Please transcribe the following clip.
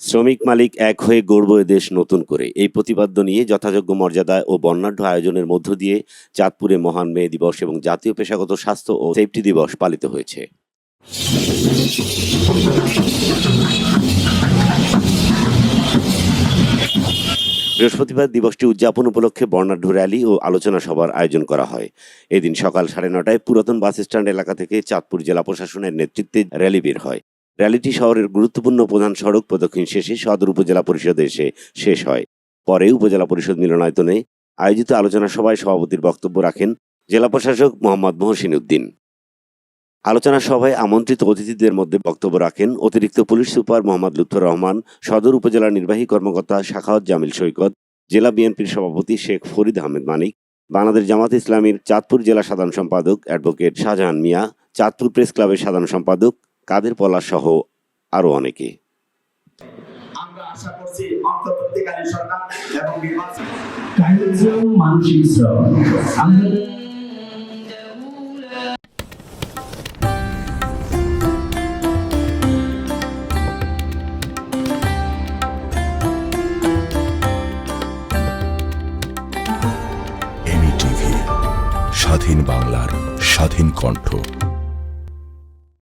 শ্রমিক মালিক এক হয়ে গড়ব দেশ নতুন করে। এই প্রতিপাদ্য নিয়ে যথাযোগ্য মর্যাদা ও বর্ণাঢ্য আয়োজনের মধ্য দিয়ে চাঁদপুরে মহান মে দিবস এবং জাতীয় পেশাগত স্বাস্থ্য ও সেফটি দিবস পালিত হয়েছে। বৃহস্পতিবার দিবসটি উদযাপন উপলক্ষে বর্ণাঢ্য র্যালি ও আলোচনা সভার আয়োজন করা হয়। এদিন সকাল সাড়ে নটায় পুরাতন বাস স্ট্যান্ড এলাকা থেকে চাঁদপুর জেলা প্রশাসনের নেতৃত্বে র্যালি বের হয়। র্যালিটি শহরের গুরুত্বপূর্ণ প্রধান সড়ক প্রদক্ষিণ শেষে সদর উপজেলা পরিষদে এসে শেষ হয়। পরে উপজেলা পরিষদ মিলনায়তনে আয়োজিত আলোচনা সভায় সভাপতির বক্তব্য রাখেন জেলা প্রশাসক মোহাম্মদ মহসিন উদ্দিন। আলোচনা সভায় আমন্ত্রিত অতিথিদের মধ্যে বক্তব্য রাখেন অতিরিক্ত পুলিশ সুপার মোহাম্মদ লুৎফর রহমান, সদর উপজেলার নির্বাহী কর্মকর্তা শাখাওয়াত জামিল সৈকত, জেলা বিএনপির সভাপতি শেখ ফরিদ আহমেদ মানিক, বাংলাদেশ জামাত ইসলামীর চাঁদপুর জেলা সাধারণ সম্পাদক অ্যাডভোকেট শাহজাহান মিয়া, চাঁদপুর প্রেস ক্লাবের সাধারণ সম্পাদক কাদের পলাশ সহ আরও অনেকে। আমরা আশা করছি অন্তর্বর্তীকালীন সরকার এবং নির্বাচন। মানসিক শ্রম। স্বাধীন বাংলার স্বাধীন কণ্ঠ।